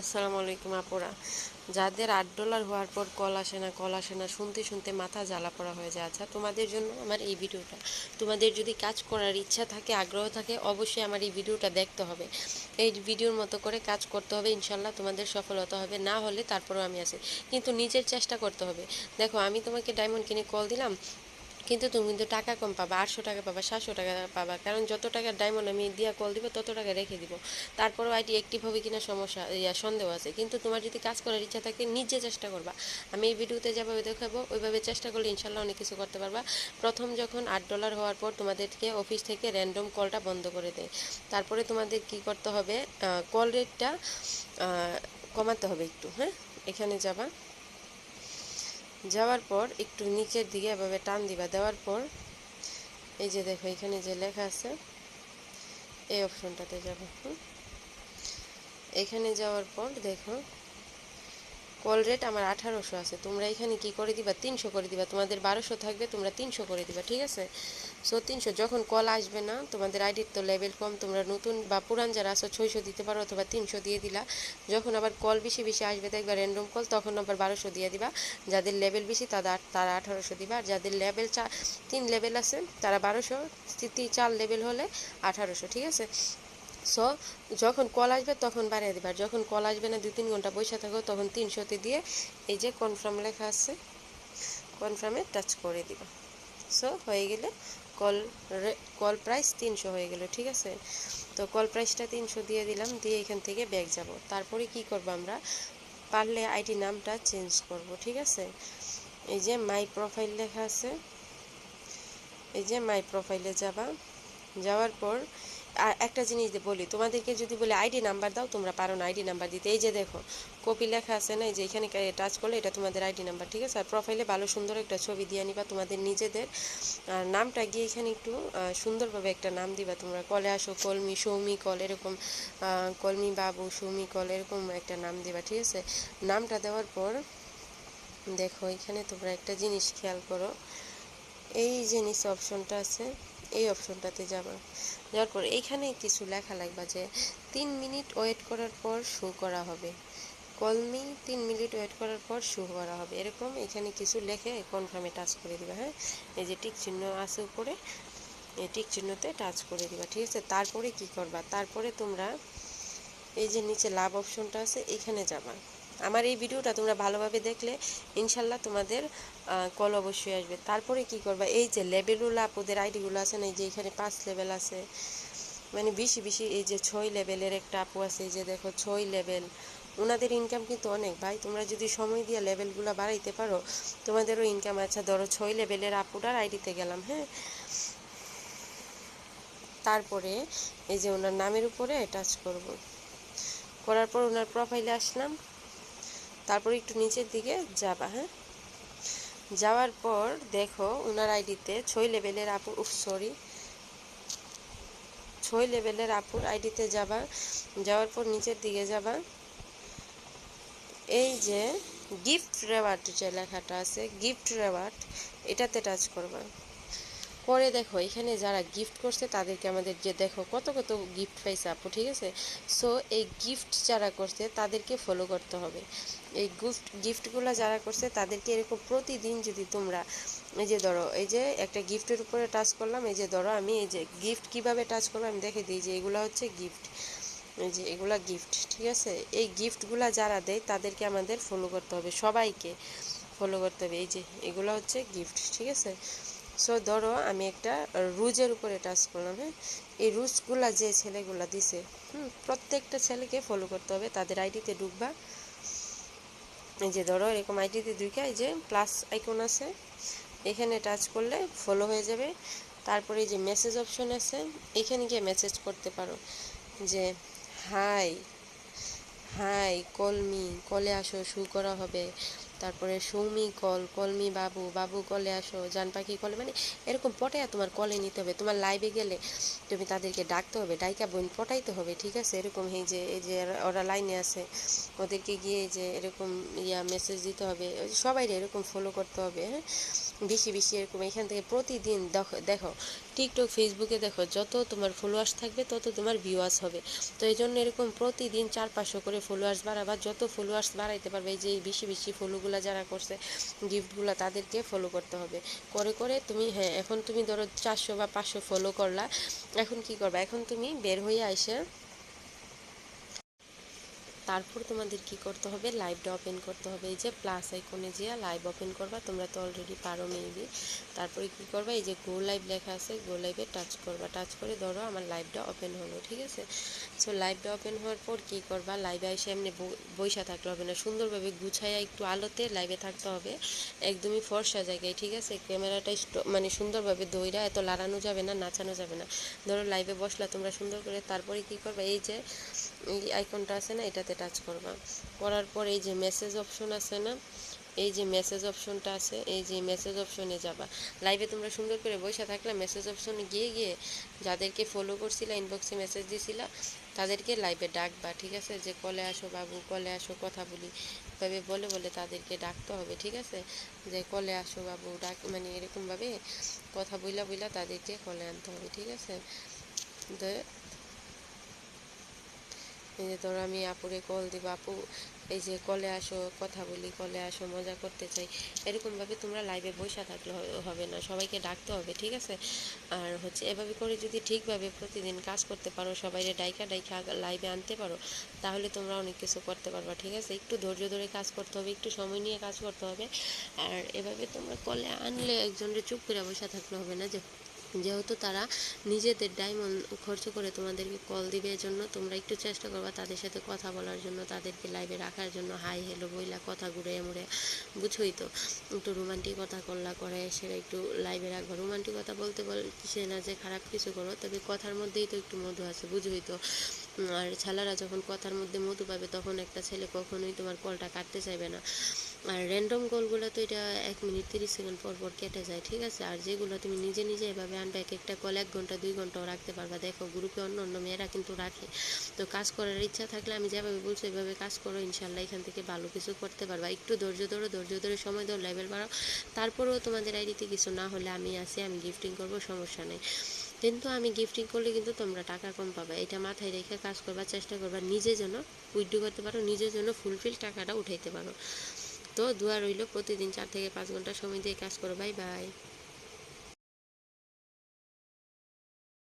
আসসালামু আলাইকুম আপুরা। যাদের আট ডলার হওয়ার পর কল আসে না, কল আসে না, শুনতে শুনতে মাথা জ্বালা পড়া হয়ে যায়। আচ্ছা তোমাদের জন্য আমার এই ভিডিওটা। তোমাদের যদি কাজ করার ইচ্ছা থাকে, আগ্রহ থাকে, অবশ্যই আমার এই ভিডিওটা দেখতে হবে। এই ভিডিওর মতো করে কাজ করতে হবে, ইনশাল্লাহ তোমাদের সফলতা হবে। না হলে তারপরেও আমি আছি। কিন্তু নিজের চেষ্টা করতে হবে। দেখো, আমি তোমাকে ডায়মন্ড কিনে কল দিলাম। কিন্তু তুমি কিন্তু টাকা কম পাবা, আটশো টাকা পাবা, সাতশো টাকা পাবা। কারণ যত টাকা ডায়মন্ড আমি দিয়া কল দিব, তত টাকা রেখে দিব। তারপরেও আইটি অ্যাক্টিভ হবে কিনা সমস্যা, ইয়া, সন্দেহ আছে। কিন্তু তোমার যদি কাজ করার ইচ্ছা থাকে, নিজে চেষ্টা করবা। আমি এই ভিডিওতে যেভাবে দেখাবো, ওইভাবে চেষ্টা করলে ইনশাল্লাহ অনেক কিছু করতে পারবা। প্রথম যখন আট ডলার হওয়ার পর তোমাদেরকে অফিস থেকে র্যান্ডম কলটা বন্ধ করে দেয়। তারপরে তোমাদের কি করতে হবে কল রেটটা কমাতে হবে একটু হ্যাঁ? এখানে যাবা। যাওয়ার পর একটু নিচের দিকে এভাবে টান দিবা। দেওয়ার পর এই যে দেখো, এখানে যে লেখা আছে, এই অপশনটাতে যাব এখানে। যাওয়ার পর দেখো কল রেট আমার আঠারোশো আছে। তোমরা এখানে কি করে দিবা? তিনশো করে দিবা। তোমাদের বারোশো থাকবে, তোমরা তিনশো করে দিবা, ঠিক আছে? সো তিনশো যখন কল আসবে না, তোমাদের আইডির তো লেভেল কম, তোমরা নতুন বা পুরান যারা আসো ছয়শো দিতে পারো অথবা তিনশো দিয়ে দিলা। যখন আবার কল বেশি বেশি আসবে, দেখবা র্যান্ডম কল, তখন আবার বারোশো দিয়ে দিবা। যাদের লেভেল বেশি তাদের তারা আঠারোশো দিবা। আর যাদের লেভেল চা তিন লেভেল আছে, তারা বারোশো চার লেভেল হলে আঠারোশো, ঠিক আছে? সো যখন কল আসবে, তখন বাড়িয়ে দিবা। আর যখন কল আসবে না দু তিন ঘণ্টা বসে থাকো, তখন তিনশোতে দিয়ে এই যে কনফার্ম লেখা আছে কনফার্মে টাচ করে দিবা। সো হয়ে গেলে কল কল প্রাইস তিনশো হয়ে গেল, ঠিক আছে? তো কল প্রাইসটা তিনশো দিয়ে দিলাম, দিয়ে এখান থেকে ব্যাগ যাব। তারপরে কি করব আমরা? পারলে আইডি নামটা চেঞ্জ করব, ঠিক আছে? এই যে মাই প্রোফাইল লেখা আছে, এই যে মাই প্রোফাইলে যাবা। যাওয়ার পর, আর একটা জিনিস বলি, তোমাদেরকে যদি বলে আইডি নাম্বার দাও, তোমরা পারো না আইডি নাম্বার দিতে। এই যে দেখো কপি লেখা আছে না, এই যে এখানে টাচ করলে এটা তোমাদের আইডি নাম্বার ঠিক আছে? আর প্রোফাইলে ভালো সুন্দর একটা ছবি দিয়ে নিবা তোমাদের নিজেদের। আর নামটা গিয়ে এখানে একটু সুন্দরভাবে একটা নাম দিবা তোমরা। কলে আসো, কলমি, সৌমি কল, এরকম কলমি বাবু, সৌমি কল, এরকম একটা নাম দিবা, ঠিক আছে? নামটা দেওয়ার পর, দেখো, এখানে তোমরা একটা জিনিস খেয়াল করো। এই নিচে অপশনটা আছে। এই অপশনটাতে যাবা। যাওয়ার পর এইখানে কিছু লেখা লাগবে যে, তিন মিনিট ওয়েট করার পর শো করা হবে। কলমি তিন মিনিট ওয়েট করার পর শু করা হবে। এরকম এখানে কিছু লেখে কনফার্মে টাচ করে দিবা হ্যাঁ? এই যে টিক চিহ্ন আছে উপরে, এই টিক চিহ্নতে টাচ করে দিবা, ঠিক আছে? তারপরে কি করবা? তারপরে তোমরা এই যে নিচে লাভ অপশনটা আছে, এখানে যাবা। আমার এই ভিডিওটা তোমরা ভালোভাবে দেখলে ইনশাল্লাহ তোমাদের কল অবশ্যই আসবে। তারপরে কি করবা? এই যে লেভেলগুলো আপুদের আইডিগুলো আছে না, এই যে এখানে পাঁচ লেভেল আছে মানে বেশি বেশি এই যে ছয় লেভেলের একটা আপু আছে, এই যে দেখো ছয় লেভেল ওনাদের ইনকাম কিন্তু অনেক ভাই, তোমরা যদি সময় দিয়ে লেভেলগুলো বাড়াইতে পারো, তোমাদেরও ইনকাম আচ্ছা ধরো ছয় লেভেলের আপুটার আইডিতে গেলাম হ্যাঁ? তারপরে এই যে ওনার নামের উপরে টাচ করব। করার পর ওনার প্রোফাইলে আসলাম। তারপর একটু নিচের দিকে যাবা হ্যাঁ? যাওয়ার পর দেখো ওনার আইডিতে ছয় লেভেলের আপুর উফ সরি ছয় লেভেলের আপুর আইডিতে যাবা, যাওয়ার পর নিচের দিকে যাবা। এই যে গিফট রেওয়ার্ড যে লেখাটা আছে গিফট রেওয়ার্ড এটাতে টাচ করবা। পরে দেখো, এখানে যারা গিফট করছে, তাদেরকে আমাদের যে দেখো কত কত গিফট পাইছে আপু, ঠিক আছে? সো এই গিফট যারা করছে, তাদেরকে ফলো করতে হবে। এই গিফট গিফটগুলো যারা করছে, তাদেরকে এরকম প্রতিদিন যদি তোমরা, এই যে ধরো, এই যে একটা গিফটের উপরে টাচ করলাম, এই যে ধরো, আমি এই যে গিফট কীভাবে টাচ করলাম, আমি দেখে দিই যে এগুলো হচ্ছে গিফট এই যে এগুলা গিফট ঠিক আছে? এই গিফটগুলা যারা দেয়, তাদেরকে আমাদের ফলো করতে হবে, সবাইকে ফলো করতে হবে। এই যে এগুলো হচ্ছে গিফট ঠিক আছে? সো ধরো আমি একটা রুজের উপরে টাচ করলাম হ্যাঁ? এই রুজগুলা যে ছেলেগুলা দিছে, হুম, প্রত্যেকটা ছেলেকে ফলো করতে হবে, তাদের আইডিতে ঢুকবা। এই যে ধরো, এরকম আইডিতে ঢুকে এই যে প্লাস আইকন আছে, এখানে টাচ করলে ফলো হয়ে যাবে। তারপরে যে মেসেজ অপশন আছে, এখানে গিয়ে মেসেজ করতে পারো যে হাই হাই কলমি কলে আসো শু করা হবে। তারপরে সৌমি কল, কলমি বাবু বাবু কলে আসো জান পাখি কলে মানে এরকম পটাইয়া তোমার কলে নিতে হবে। তোমার লাইভে গেলে তুমি তাদেরকে ডাকতে হবে, ডাইকা বোন পটাইতে হবে, ঠিক আছে? এরকম এই যে এই যে ওরা লাইনে আছে, ওদেরকে গিয়ে যে এরকম ইয়া মেসেজ দিতে হবে সবাই এরকম ফলো করতে হবে হ্যাঁ? বেশি বেশি এরকম এখান থেকে প্রতিদিন দেখো দেখো টিকটক ফেসবুকে দেখো, যত তোমার ফলোয়ার্স থাকবে, তত তোমার ভিউয়ার্স হবে। তো এই জন্য এরকম প্রতিদিন চার পাঁচশো করে ফলোয়ার্স বাড়াবা, যত ফলোয়ার্স বাড়াইতে পারবে, এই যে বেশি বেশি বেশি ফলোগুলো যারা করছে, গিফটগুলো তাদেরকে ফলো করতে হবে। করে করে তুমি হ্যাঁ এখন তুমি ধরো চারশো বা পাঁচশো ফলো করলা, এখন কি করবা? এখন তুমি বের হয়ে আইসে তারপর তোমাদের কি করতে হবে? লাইভটা ওপেন করতে হবে। এই যে প্লাস আইকনে যে লাইভ ওপেন করবা, তোমরা তো অলরেডি পারো মেবি তারপরে কি করবা? এই যে গো লাইভ লেখা আছে গো লাইভে টাচ করবা। টাচ করে ধরো আমার লাইভটা ওপেন হলো, ঠিক আছে? সো লাইভটা ওপেন হওয়ার পর কি করবা? লাইভে এসে এমনি বৈশা থাকতে হবে না। সুন্দরভাবে গুছাইয়া একটু আলোতে লাইভে থাকতে হবে। একদমই ফর্সা জায়গায়, ঠিক আছে? ক্যামেরাটা মানে সুন্দরভাবে দইরা এত লাড়ানো যাবে না, নাচানো যাবে না। ধরো লাইভে বসলা তোমরা সুন্দর করে। তারপরে কি করবা? এই যে এই আইকনটা আছে না, এটাতে টাচ করবা। করার পর এই যে মেসেজ অপশন আছে না, এই যে মেসেজ অপশনটা আছে, এই যে মেসেজ অপশনে যাবা। লাইভে তোমরা সুন্দর করে বসে থাকলে মেসেজ অপশনে গিয়ে গিয়ে যাদেরকে ফলো করছিলা ইনবক্সে মেসেজ দিছিলা, তাদেরকে লাইভে ডাকবা, ঠিক আছে? যে কলে আসো বাবু, কলে আসো, কথা বলি। এভাবে বলে বলে তাদেরকে ডাকতে হবে, ঠিক আছে? যে কলে আসো বাবু, ডাক মানে এরকমভাবে কথা বইলা বইলা তাদেরকে কলে আনতে হবে, ঠিক আছে? এই যে ধরো আমি আপুরে কল দিব, আপু, এই যে কলে আসো, কথা বলি কলে আসো, মজা করতে চাই। এরকমভাবে তোমরা লাইভে বসে থাকলে হবে না, সবাইকে ডাকতে হবে, ঠিক আছে? আর হচ্ছে এভাবে করে যদি ঠিকভাবে প্রতিদিন কাজ করতে পারো সবাইকে ডাইকা ডাইকা লাইভে আনতে পারো, তাহলে তোমরা অনেক কিছু করতে পারবা, ঠিক আছে? একটু ধৈর্য ধরে কাজ করতে হবে, একটু সময় নিয়ে কাজ করতে হবে। আর এভাবে তোমরা কলে আনলে একজনের চুপ করে বসে থাকলে হবে না যে যেহেতু তারা নিজেদের ডায়মন্ড খরচ করে তোমাদেরকে কল দিবে জন্য তোমরা একটু চেষ্টা করবা তাদের সাথে কথা বলার জন্য, তাদেরকে লাইভে রাখার জন্য। হাই হেলো বইলা, কথা ঘুরে মুড়ে বুঝোই তো। একটু রোমান্টিকতা করলা করে, সেটা একটু লাইভে রাখব। রোমান্টিকতা বলতে বল বলছে না যে খারাপ কিছু করো, তবে কথার মধ্যেই তো একটু মধু আছে, বুঝোই তো। আর ছেলেরা যখন কথার মধ্যে মধু পাবে, তখন একটা ছেলে কখনোই তোমার কলটা কাটতে চাইবে না। আর র্যান্ডম গোলগুলো তো এটা এক মিনিট তিরিশ সেকেন্ড পর পর কেটে যায়, ঠিক আছে? আর যেগুলো তুমি নিজে নিজে এভাবে আনবে, এক একটা কল এক ঘণ্টা, দুই ঘন্টাও রাখতে পারবা। দেখো গ্রুপে অন্য অন্য মেয়েরা কিন্তু রাখে। তো কাজ করার ইচ্ছা থাকলে আমি যেভাবে বলছি এভাবে কাজ করো ইনশাল্লাহ এখান থেকে ভালো কিছু করতে পারবা। একটু ধৈর্য ধরো, ধৈর্য ধরে সময় ধরো লেভেল বাড়াও। তারপরেও তোমাদের আইডিতে কিছু না হলে আমি আসি আমি গিফটিং করব, সমস্যা নেই। কিন্তু আমি গিফটিং করলে কিন্তু তোমরা টাকা কম পাবে। এটা মাথায় রেখে কাজ করবার চেষ্টা করবা। নিজে যেন উইথড্র করতে পারো নিজের জন্য ফুলফিল টাকাটা উঠাইতে পারো। তো দোয়া রইল প্রতিদিন চার থেকে পাঁচ ঘণ্টা সময় দিয়ে কাজ করো বাই বাই।